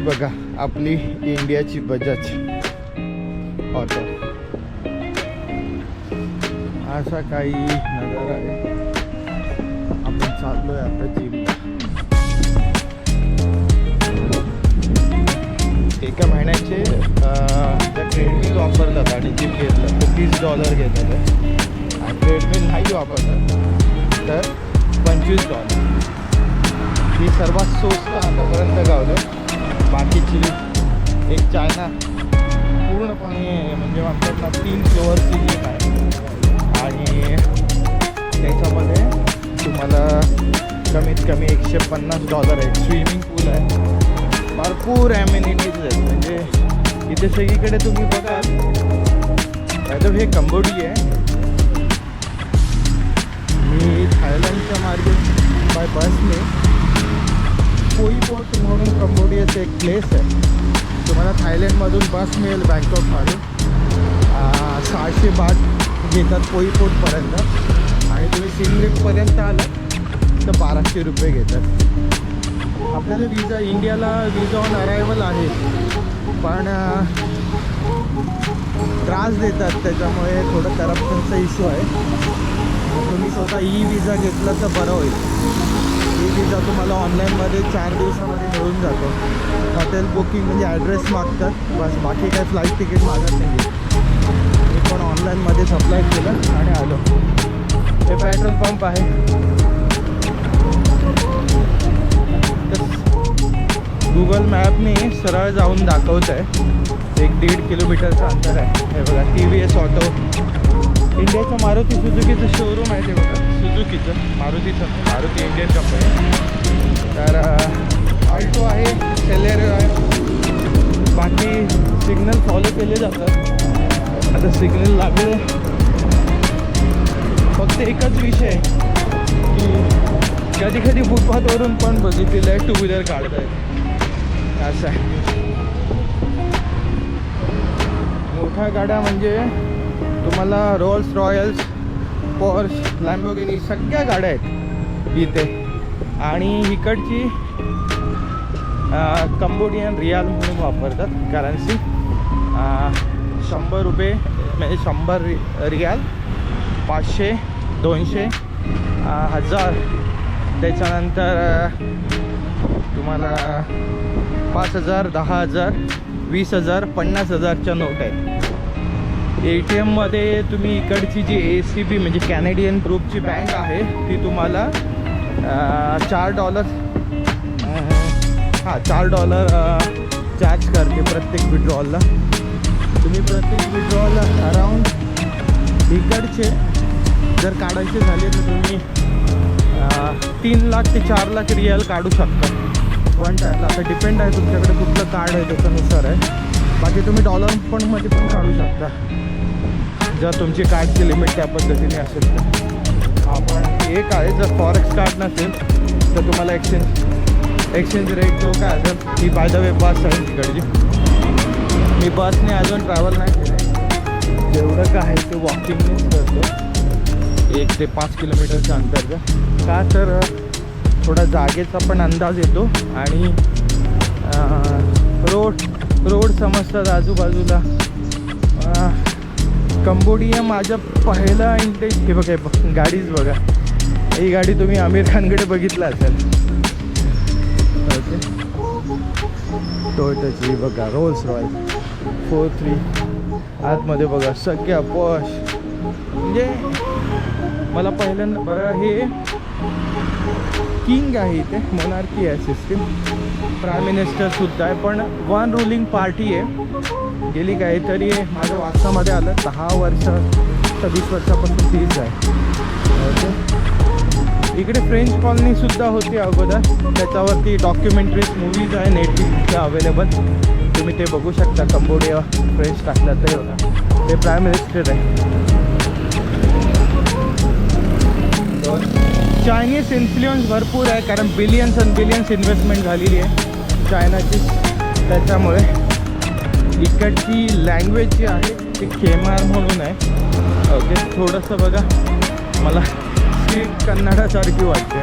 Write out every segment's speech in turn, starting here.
ही बघा आपली इंडियाची बजाज ऑटो. असा काही नजारा आहे. आपण चाललोय आता जिमला एका महिन्याचे त्या ट्रेडमिल वापरतात आणि जिम घेतलं तर तीस डॉलर घेतात. आणि ट्रेडमिल नाही वापरतात तर पंचवीस डॉलर ही सर्वात स्वस्त आतापर्यंत गावलं. बाकीची एक चायना, पूर्णपणे म्हणजे म्हणतात तीन फ्लोअरची जिम आहे. आणि तुम्हाला कमीत कमी एकशे पन्नास डॉलर आहे. स्विमिंग पूल आहे. भरपूर ॲम्युनिटीज आहेत. म्हणजे इथे सगळीकडे तुम्ही बघाल मॅडम हे कंबोडी आहे. मी थायलंडच्या मार्गे बाय बसने कोईपोर्ट म्हणून कंबोडियाचं एक प्लेस आहे तुम्हाला थायलंडमधून बस मिळेल बँकॉकमधून सहाशे बाट घेतात कोईपोर्टपर्यंत आणि तुम्ही सिमलेटपर्यंत आलं तर बाराशे रुपये घेतात आपल्याला विजा इंडियाला विजा ऑन अरायवल आहे। पण त्रास देतात त्याच्यामुळे थोडं करप्शनचा इश्यू आहे। तुम्ही स्वतः ई विजा घेतला तर बरं होईल। ई विजा तुम्हाला ऑनलाईनमध्ये चार दिवसामध्ये मिळून जातो. हॉटेल बुकिंग म्हणजे ॲड्रेस मागतात. बस बाकी काय फ्लाईट तिकीट मागत नाही. मी पण ऑनलाईनमध्येच अप्लाय केलं आणि आलो. हे पेट्रोल पंप आहे. गुगल मॅपने सरळ जाऊन दाखवत आहे एक दीड किलोमीटरचं अंतर आहे. हे बघा टी व्ही एस ऑटो इंडियाचं मारुती सुझुकीचं शोरूम आहे ते बघा. सुझुकीचं? मारुतीचं मारुती इंडियन कंपनी तर ऑल्टो आहे सेलेरो आहे. बाकी सिग्नल फॉलो केले जातात. आता सिग्नल लागले. फक्त एकच विषय आहे की कधी कधी फुटपाथवरून पण बघितलेलं आहे टू व्हीलर काढत आहे. असं आहे. मोठ्या गाड्या म्हणजे तुम्हाला रोल्स रॉयल्स पोर्स लॅम्बोगिनी सगळ्या गाड्या आहेत इथे. आणि इकडची कंबोडियन रियाल म्हणून वापरतात करन्सी शंभर रुपये म्हणजे शंभर रि रियाल पाचशे दोनशे हजार. त्याच्यानंतर तुम्हाला पाच हजार दहा हजार वीस हजार पन्नास हजारच्या नोट आहेत. ए टी एममध्ये तुम्ही इकडची जी ए सी बी म्हणजे कॅनेडियन ग्रुपची बँक आहे ती तुम्हाला चार डॉलर हां चार डॉलर चार्ज करते प्रत्येक विड्रॉलला तुम्ही प्रत्येक विड्रॉलला अराऊंड इकडचे जर काढायचे झाले तर तुम्ही तीन लाख ते चार लाख रिअल काढू शकता. वन टायरला आता डिपेंड आहे तुमच्याकडे कुठलं कार्ड आहे त्याच्यानुसार आहे. बाकी तुम्ही डॉलर पण मध्ये पण काढू शकता. जर तुमची कार्डची लिमिट त्या पद्धतीने असेल तर. आपण एक आहे जर फॉरेक्स कार्ड नसेल तर तुम्हाला एक्सचेंज एक्सचेंज रेट जो काय असेल ही बाय द वे बस आहे तिकडची. मी बसने अजून ट्रॅव्हल नाही केलं जेवढं काय आहे ते वॉकिंगनेच करतो. एक ते पाच किलोमीटरच्या अंतर्गत का तर थोडा जागेचा पण अंदाज येतो आणि रोड रोड समजतात आजूबाजूला. कंबोडिया माझं पहिला इंटेस्ट हे बघा बघ गाडीच बघा. ही गाडी तुम्ही आमिर खानकडे बघितला असेल. टोयटाची बघा रोल्स रॉय फोर थ्री आतमध्ये बघा सगळ्या पॉश म्हणजे मला पहिल्यांदा बघा हे किंग आहे इथे मोनार्की आहे सिस्टीम प्राईम मिनिस्टर सुद्धा आहे पण वन रुलिंग पार्टी आहे. गेली काहीतरी माझ्या वाचनामध्ये आलं दहा वर्ष सव्वीस वर्षापासून तीच आहे. ओके. इकडे फ्रेंच कॉलनीसुद्धा होती अगोदर. त्याच्यावरती डॉक्युमेंटरीज मूवीज आहे नेटफ्लिक्सच्या अवेलेबल तुम्ही ते बघू शकता कंबोडिया फ्रेंच टाकलं ते बघा. ते प्राईम मिनिस्टर आहे. चायनीज इन्फ्लुअन्स भरपूर आहे कारण बिलियन्स अँड बिलियन्स इन्व्हेस्टमेंट झालेली आहे. चायनाची त्याच्यामुळे. इकडची लँग्वेज जी आहे ती खेमार म्हणून आहे. ओके थोडंसं बघा. मला स्क्रिप्ट कन्नडासारखी वाटते.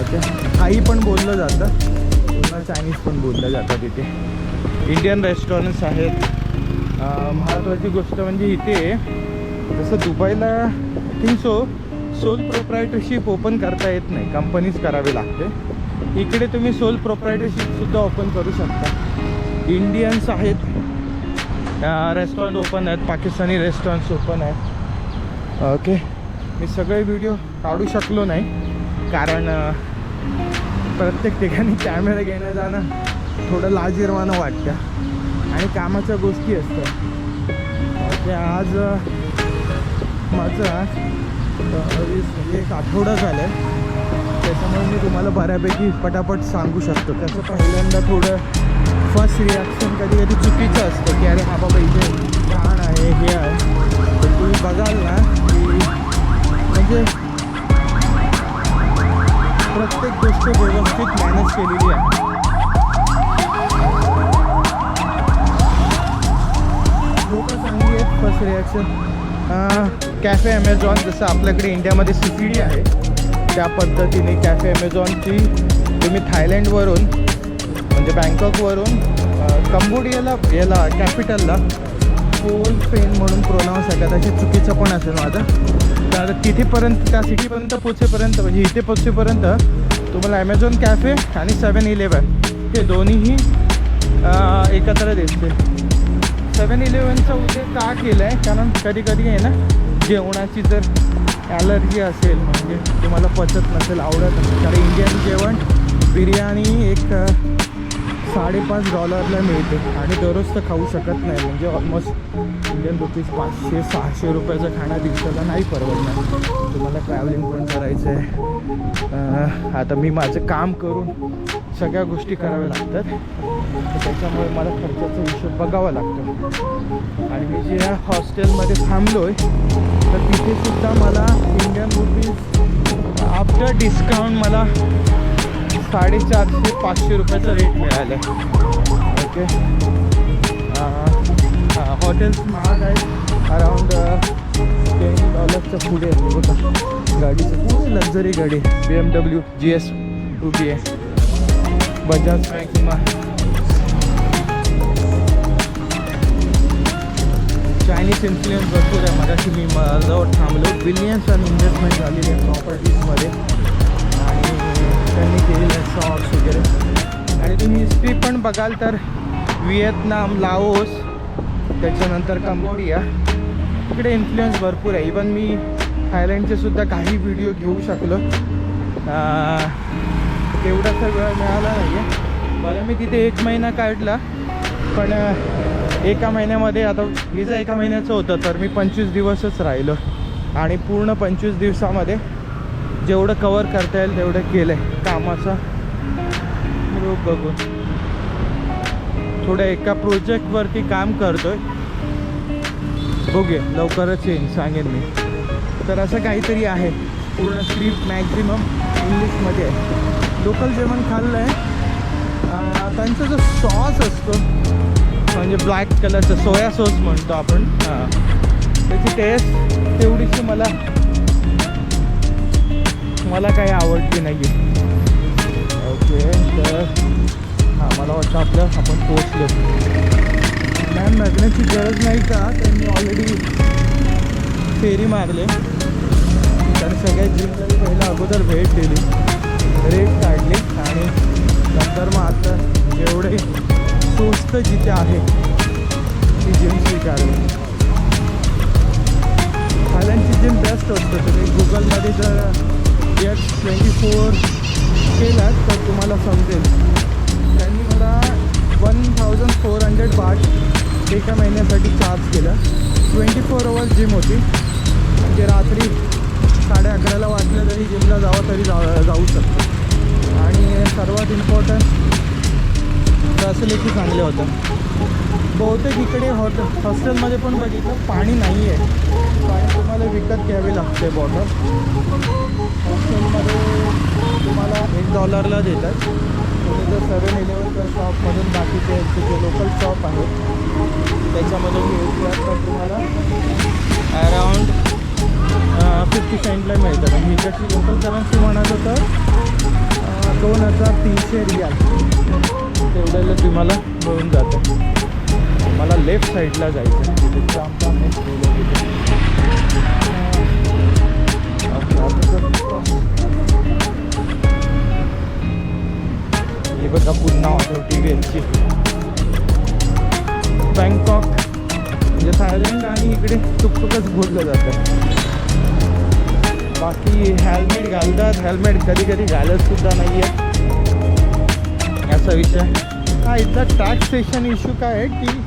ओके काही पण बोललं जातं. पुन्हा चायनीज पण बोललं जातं तिथे. इंडियन रेस्टॉरंट्स आहेत. महत्त्वाची गोष्ट म्हणजे इथे जसं दुबईला think so sole proprietorship open करता येत नाही. कंपनीज करावी लागते. इकडे तुम्ही सोल प्रोप्रायटरशिपसुद्धा ओपन करू शकता. इंडियन्स आहेत. रेस्टॉरंट ओपन आहेत. पाकिस्तानी रेस्टॉरंट्स ओपन आहेत. ओके. मी सगळे व्हिडिओ काढू शकलो नाही. कारण प्रत्येक ठिकाणी कॅमेरा घेणं जाणं थोडं लाजीरवानं वाटतं. आणि कामाच्या गोष्टी असतात. ओके आज माझं एक आठवडा झालं आहे त्याच्यामुळे मी तुम्हाला बऱ्यापैकी पटापट सांगू शकतो. त्याचं पहिल्यांदा थोडं फर्स्ट रिॲक्शन कधी कधी चुकीचं असतं की अरे हा बाबा इथे घाण आहे हे आहे. तर तुम्ही बघाल ना की म्हणजे प्रत्येक गोष्ट व्यवस्थित मॅनेज केलेली आहे. लोक चांगली आहेत फर्स्ट रिॲक्शन कॅफे ॲमेझॉन जसं आपल्याकडे इंडियामध्ये सी सी डी आहे. त्या पद्धतीने कॅफे ॲमेझॉनची तुम्ही थायलंडवरून म्हणजे बँकॉकवरून कंबोडियाला याला कॅपिटलला फोल पेन म्हणून प्रोनाऊन्स आहे कदाचित चुकीचं पण असेल माझं. तर तिथेपर्यंत त्या सिटीपर्यंत पोचेपर्यंत म्हणजे इथे पोचेपर्यंत तुम्हाला ॲमेझॉन कॅफे आणि सेवन इलेवन हे दोन्हीही एकत्र दिसते सेवन इलेवनचा उल्लेख का केला आहे कारण कधी कधी आहे ना जेवणाची जर ॲलर्जी असेल म्हणजे ते मला पचत नसेल आवडत नसेल. कारण इंडियन जेवण बिर्याणी एक साडेपाच डॉलरला मिळते. आणि दररोज तर खाऊ शकत नाही. म्हणजे ऑलमोस्ट इंडियन रुपीज पाचशे सहाशे रुपयाचं खाणं दिवसाला नाही परवडणार. तुम्हाला ट्रॅव्हलिंग पण करायचं आहे आता मी माझं काम करून सगळ्या गोष्टी कराव्या लागतात. त्याच्यामुळे मला खर्चाचा हिशोब बघावा लागतो. आणि मी जे हॉस्टेलमध्ये थांबलो आहे तर तिथेसुद्धा मला इंडियन रुपीज आफ्टर डिस्काउंट मला साडेचारशे पाचशे रुपयाचा रेट मिळाला. आहे ओके हॉटेल्स महाग आहेत अराऊंड टेन डॉलरच्या पुढे आहे बघा. गाडीचं पूर्ण लक्झरी गाडी B M W G S उभी आहे. बजाज मॅक्सिमा बिझनेस इन्फ्लुएन्स भरपूर आहे. मगाशी मी माझ्याजवळ थांबलो. बिलियन्स आणि इन्व्हेस्टमेंट झालेली आहे प्रॉपर्टीजमध्ये आणि त्यांनी केलेले शॉर्ट्स वगैरे. आणि तुम्ही हिस्ट्री पण बघाल तर व्हिएतनाम लाओस त्याच्यानंतर कंबोडिया. इकडे इन्फ्लुएन्स भरपूर आहे. इवन मी थायलंडचे सुद्धा काही व्हिडिओ घेऊ शकलो. तेवढासा वेळ मिळाला नाही आहे बरं मी तिथे एक महिना काढला. पण एका महिन्यामध्ये आता विजा एका महिन्याचं होतं तर मी पंचवीस दिवसच राहिलो. आणि पूर्ण पंचवीस दिवसामध्ये जेवढं कवर करता येईल तेवढं केलं आहे कामाचा. रूप हो, बघून थोडं एका प्रोजेक्टवरती काम करतोय. बघूया लवकरच येईन सांगेन मी. तर असं काहीतरी आहे. पूर्ण स्क्रिप्ट मॅक्झिमम इंग्लिशमध्ये आहे. लोकल जेवण खाल्लं आहे त्यांचा जो सॉस असतो म्हणजे ब्लॅक कलरचा सोया सॉस म्हणतो आपण. हां. त्याची टेस्ट तेवढीशी मला मला काही आवडली नाही ओके तर हां मला वाटतं आपलं आपण पोचलो मॅम बघण्याची गरज नाही का? त्यांनी ऑलरेडी फेरी मारले. तर सगळ्या जिमला मी पहिला अगोदर भेट दिली. रेट काढली आणि नंतर मग आता जेवढे स्वस्त जिथे आहे ती जिम स्वीकारली. थायलंडची जिम बेस्ट असतं तुम्ही गुगलमध्ये जर एस ट्वेंटी फोर केलात तर तुम्हाला समजेल. त्यांनी मला वन थाउजंड फोर हंड्रेड बाट एका महिन्यासाठी चार्ज केलं. ट्वेंटी फोर अवर्स जिम होती. म्हणजे रात्री साडे अकराला वाटलं तरी जिमला जावं तरी जा फॅसिलिटी चांगलं होतं. बहुतेक इकडे हॉट हॉस्टेलमध्ये पण बघितलं पाणी नाही आहे. पाणी तुम्हाला विकत घ्यावी लागते बॉटल हॉस्टेलमध्ये तुम्हाला एक डॉलरला देतात. तुम्ही जर सेवन इलेवनच्या शॉपमधून बाकीचे यांचे जे लोकल शॉप आहेत त्याच्यामधून घेतलात तर तुम्हाला अराउंड फिफ्टी सेंटला मिळतं म्हणजे इकडची लोकल करन्सी म्हणाल तर दोन हजार तीनशे रियाल. तेवढ्याला तुम्हाला मिळून जातं. मला लेफ्ट साईडला जायचं आहे. तिथे जाम आता हे बघा पुन्हा ऑटो टी व्ही एलची बँकॉक म्हणजे थायलंड आणि इकडे टुकटुकच बोललं जातं. बाकी हेल्मेट घालतात. हेल्मेट कधी कधी घालत सुद्धा नाही आहे असा विषय. हा इथला टॅक्सेशन इश्यू काय आहे की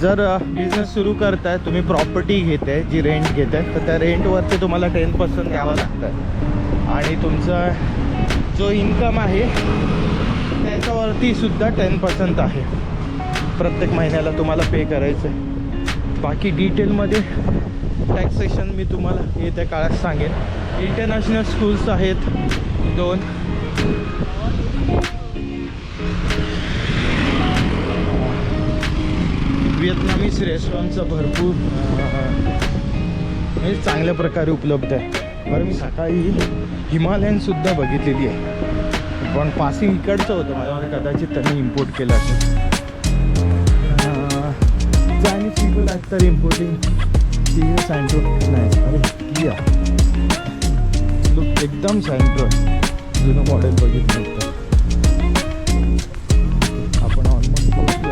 जर बिझनेस सुरू करताय तुम्ही प्रॉपर्टी घेताय जी रेंट घेताय तर त्या रेंटवरती तुम्हाला टेन पर्सेंट द्यावं लागतं. आणि तुमचा जो इन्कम आहे त्याच्यावरती सुद्धा टेन पर्सेंट आहे. प्रत्येक महिन्याला तुम्हाला पे करायचं आहे बाकी डिटेलमध्ये टॅक्सेशन मी तुम्हाला येत्या काळात सांगेन. इंटरनॅशनल स्कूल्स आहेत दोन. व्हिएतनामीज रेस्टॉरंटचं भरपूर म्हणजे चांगल्या प्रकारे उपलब्ध आहे. बरं मी सकाळी हिमालयनसुद्धा बघितलेली आहे. पण पासिंग इकडचं होतं. मला कदाचित त्यांनी इम्पोर्ट केलं असेल. चायनीज पीपल आहेत तर इम्पोर्टिंग टी सँड्रो नाही. अरे किया लुक एकदम सँड्रो जुनं मॉडेल बघितलं होतं. आपण ऑलमोस्ट पोहोचलो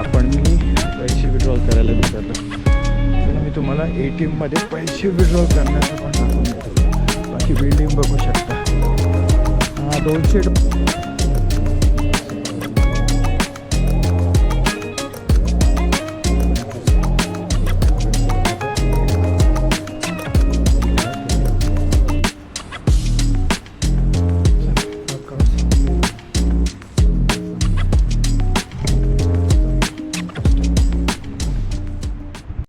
आपण मी पैसे विड्रॉल करायला विचारलं. मी तुम्हाला ए टी एममध्ये पैसे विड्रॉल करण्याचं पण दाखवून देतो. बाकी बिल्डिंग बघू शकता. हा दोनशे